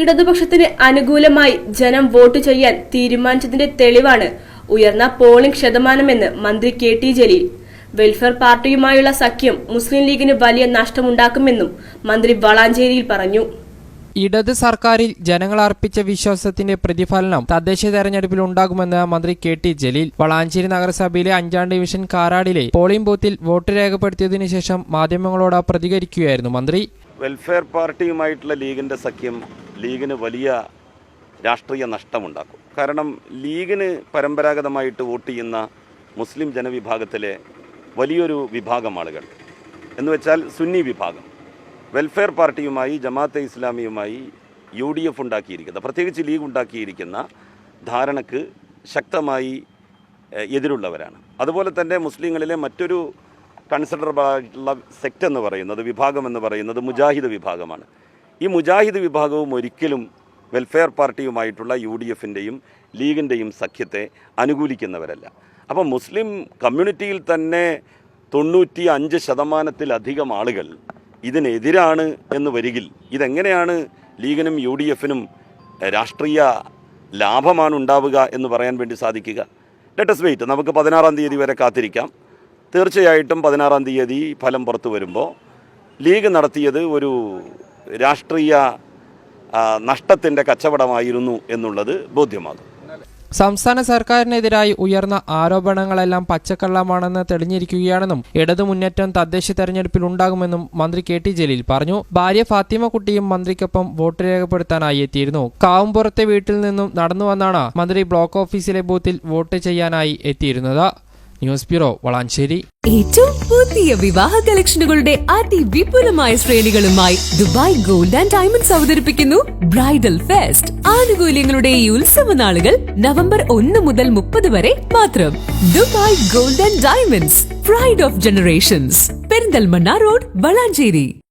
ഇടതുപക്ഷത്തിന് അനുകൂലമായി ജനം വോട്ട് ചെയ്യാൻ തീരുമാനിച്ചതിന്റെ തെളിവാണ് ഉയർന്ന പോളിംഗ് ശതമാനമെന്ന് മന്ത്രി കെ ടി ജലീൽ. വെൽഫെയർ പാർട്ടിയുമായുള്ള സഖ്യം മുസ്ലിം ലീഗിന് വലിയ നഷ്ടമുണ്ടാക്കുമെന്നും മന്ത്രി വളാഞ്ചേരിയിൽ പറഞ്ഞു. ഇടത് സർക്കാരിൽ ജനങ്ങൾ അർപ്പിച്ച വിശ്വാസത്തിന്റെ പ്രതിഫലനം തദ്ദേശ തെരഞ്ഞെടുപ്പിൽ ഉണ്ടാകുമെന്ന് മന്ത്രി കെ ടി ജലീൽ. വളാഞ്ചേരി നഗരസഭയിലെ അഞ്ചാം ഡിവിഷൻ കാരാടിലെ പോളിംഗ് ബൂത്തിൽ വോട്ട് രേഖപ്പെടുത്തിയതിനു ശേഷം മാധ്യമങ്ങളോട് പ്രതികരിക്കുകയായിരുന്നു മന്ത്രി. വെൽഫെയർ പാർട്ടിയുമായിട്ടുള്ള ലീഗിന്റെ സഖ്യം ലീഗിന് വലിയ രാഷ്ട്രീയ നഷ്ടമുണ്ടാക്കും. കാരണം ലീഗിന് പരമ്പരാഗതമായിട്ട് വോട്ട് ചെയ്യുന്ന മുസ്ലിം ജനവിഭാഗത്തിലെ വലിയൊരു വിഭാഗം ആളുകൾ. എന്ന് വെച്ചാൽ സുന്നി വിഭാഗം. വെൽഫെയർ പാർട്ടിയുമായി ജമാഅത്തെ ഇസ്ലാമിയുമായി യു ഡി എഫ് ഉണ്ടാക്കിയിരിക്കുന്ന പ്രത്യേകിച്ച് ലീഗ് ഉണ്ടാക്കിയിരിക്കുന്ന ധാരണക്ക് ശക്തമായി എതിരുള്ളവരാണ്. അതുപോലെ തന്നെ മുസ്ലിങ്ങളിലെ മറ്റൊരു കൺസിഡറബിൾ ആയിട്ടുള്ള സെക്റ്റ് എന്ന് പറയുന്നത് വിഭാഗം എന്ന് പറയുന്നത് മുജാഹിദ് വിഭാഗമാണ്. ഈ മുജാഹിദ് വിഭാഗവും ഒരിക്കലും വെൽഫെയർ പാർട്ടിയുമായിട്ടുള്ള യു ഡി എഫിന്റെയും ലീഗിന്റെയും സഖ്യത്തെ അനുകൂലിക്കുന്നവരല്ല. അപ്പോൾ മുസ്ലിം കമ്മ്യൂണിറ്റിയിൽ തന്നെ തൊണ്ണൂറ്റി അഞ്ച് ശതമാനത്തിലധികം ആളുകൾ ഇതിനെതിരാണ് എന്ന് വരികിൽ ഇതെങ്ങനെയാണ് ലീഗിനും യു ഡി എഫിനും രാഷ്ട്രീയ ലാഭമാണ് ഉണ്ടാവുക എന്ന് പറയാൻ വേണ്ടി സാധിക്കുക? ലെറ്റസ് വെയിറ്റ് നമുക്ക് പതിനാറാം തീയതി വരെ കാത്തിരിക്കാം. തീർച്ചയായിട്ടും പതിനാറാം തീയതി ഫലം പുറത്തു വരുമ്പോൾ ലീഗ് നടത്തിയത് ഒരു രാഷ്ട്രീയ നഷ്ടത്തിന്റെ കച്ചവടമായിരുന്നു എന്നുള്ളത് ബോധ്യമാകും. സംസ്ഥാന സർക്കാരിനെതിരായി ഉയർന്ന ആരോപണങ്ങളെല്ലാം പച്ചക്കള്ളമാണെന്ന് തെളിഞ്ഞിരിക്കുകയാണെന്നും ഇടതുമുന്നേറ്റം തദ്ദേശ തെരഞ്ഞെടുപ്പിൽ ഉണ്ടാകുമെന്നും മന്ത്രി കെ ടി ജലീൽ പറഞ്ഞു. ഭാര്യ ഫാത്തിമ കുട്ടിയും മന്ത്രിക്കൊപ്പം വോട്ട് രേഖപ്പെടുത്താനായി എത്തിയിരുന്നു. കാവുംപുറത്തെ വീട്ടിൽ നിന്നും നടന്നു വന്നാണ് മന്ത്രി ബ്ലോക്ക് ഓഫീസിലെ ബൂത്തിൽ വോട്ട് ചെയ്യാനായി എത്തിയിരുന്നത്. News bureau Valanchery. ഏറ്റവും പുതിയ വിവാഹ കളക്ഷനുകളുടെ അതിവിപുലമായ ശ്രേണികളുമായി ദുബായ് ഗോൾഡ് ആൻഡ് ഡയമണ്ട്സ് അവതരിപ്പിക്കുന്നു ബ്രൈഡൽ ഫെസ്റ്റ്. ആനുകൂല്യങ്ങളുടെ ഈ ഉത്സവ നാളുകൾ നവംബർ ഒന്ന് മുതൽ മുപ്പത് വരെ മാത്രം. Dubai gold and diamonds pride of generations. Perinthalmanna road Valanchery.